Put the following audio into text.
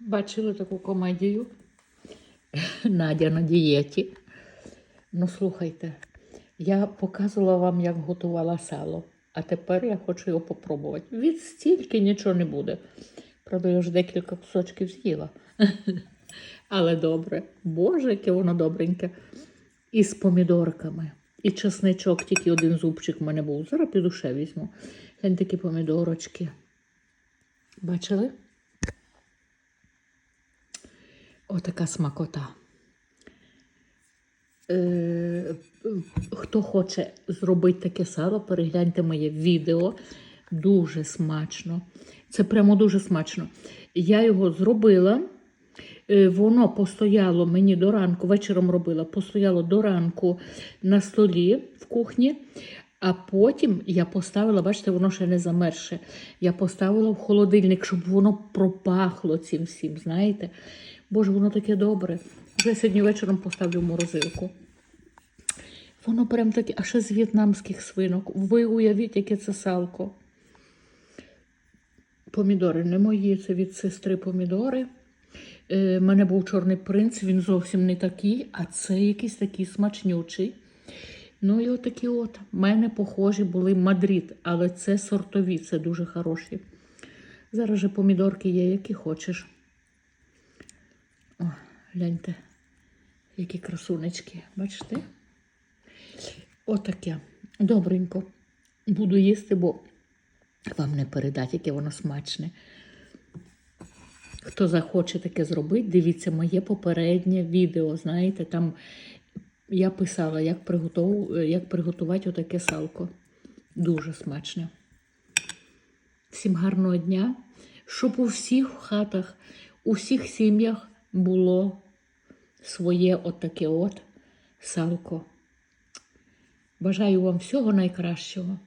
Бачили таку комедію? Надя на дієті. Ну, слухайте, я показувала вам, як готувала сало, а тепер я хочу його попробувати. Від стільки нічого не буде. Правда, я вже декілька кусочків з'їла. Але добре. Боже, яке воно добреньке. І з помідорками. І чесничок, тільки один зубчик в мене був. Зараз піду ще візьму. Глянь такі помідорочки. Бачили? Отака смакота. Е, хто хоче зробити таке сало, перегляньте моє відео. Дуже смачно. Це прямо дуже смачно. Я його зробила. Е, Воно постояло мені до ранку, вечором робила, постояло до ранку на столі в кухні, а потім я поставила, бачите, воно ще не замерше. Я поставила в холодильник, щоб воно пропахло цим всім, знаєте. Боже, воно таке добре. Вже сьогодні вечором поставлю в морозилку. Воно прям таке, а ще з в'єтнамських свинок. Ви уявіть, яке це салко. Помідори не мої, це від сестри помідори. У мене був чорний принц, він зовсім не такий, а це якийсь такий смачнючий. Ну і отакі от. У мене похожі були Мадрид, але це сортові, це дуже хороші. Зараз же помідорки є, які хочеш. О, гляньте, які красунечки. Бачите? Отаке. Добренько. Буду їсти, бо вам не передати, яке воно смачне. Хто захоче таке зробити, дивіться моє попереднє відео. Знаєте, там я писала, як, приготов... як приготувати отаке салко. Дуже смачне. Всім гарного дня, щоб у всіх хатах, у всіх сім'ях було своє отаке от салко. Бажаю вам всього найкращого.